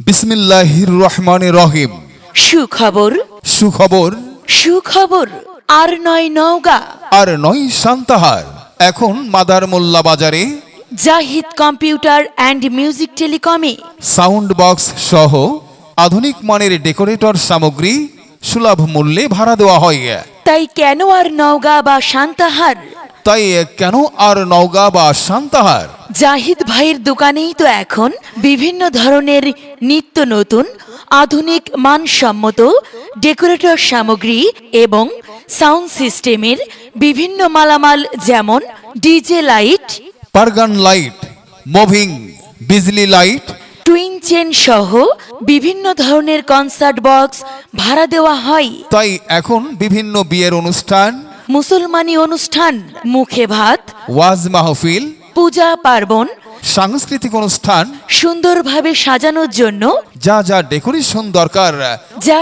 বিসমিল্লাহির রহমান রহিম। সুখবর। সুখবর। সুখবর। আর নয় নওগা। আর নয় সান্তাহার। এখন মাদার মোল্লা বাজারে। জাহিদ কম্পিউটার অ্যান্ড মিউজিক টেলিকমে। সাউন্ড বক্স সহ আধুনিক মানের ডেকোরেটর সামগ্রী সুলভ মূল্যে ভাড়া দেওয়া হয়। তাই কেন আর নওগা বা শান্তাহার তাই কেন আর নওগাঁ বা সান্তাহার? জাহিদ ভাইয়ের দোকানেই তো এখন বিভিন্ন ধরনের নিত্য নতুন আধুনিক মানসম্মত ডেকোরেটর সামগ্রী এবং সাউন্ড সিস্টেমের বিভিন্ন মালামাল যেমন ডিজে লাইট পারগান লাইট মুভিং বিজলি লাইট টুইন চেন সহ বিভিন্ন ধরনের কনসার্ট বক্স ভাড়া দেওয়া হয়। তাই এখন বিভিন্ন বিয়ের অনুষ্ঠান মুসলমানি অনুষ্ঠান মুখে ভাত ওয়াজ মাহফিল পূজা পার্বণ সাংস্কৃতিক অনুষ্ঠান সুন্দরভাবে সাজানোর জন্য যা যা ডেকোরেশন দরকার। যা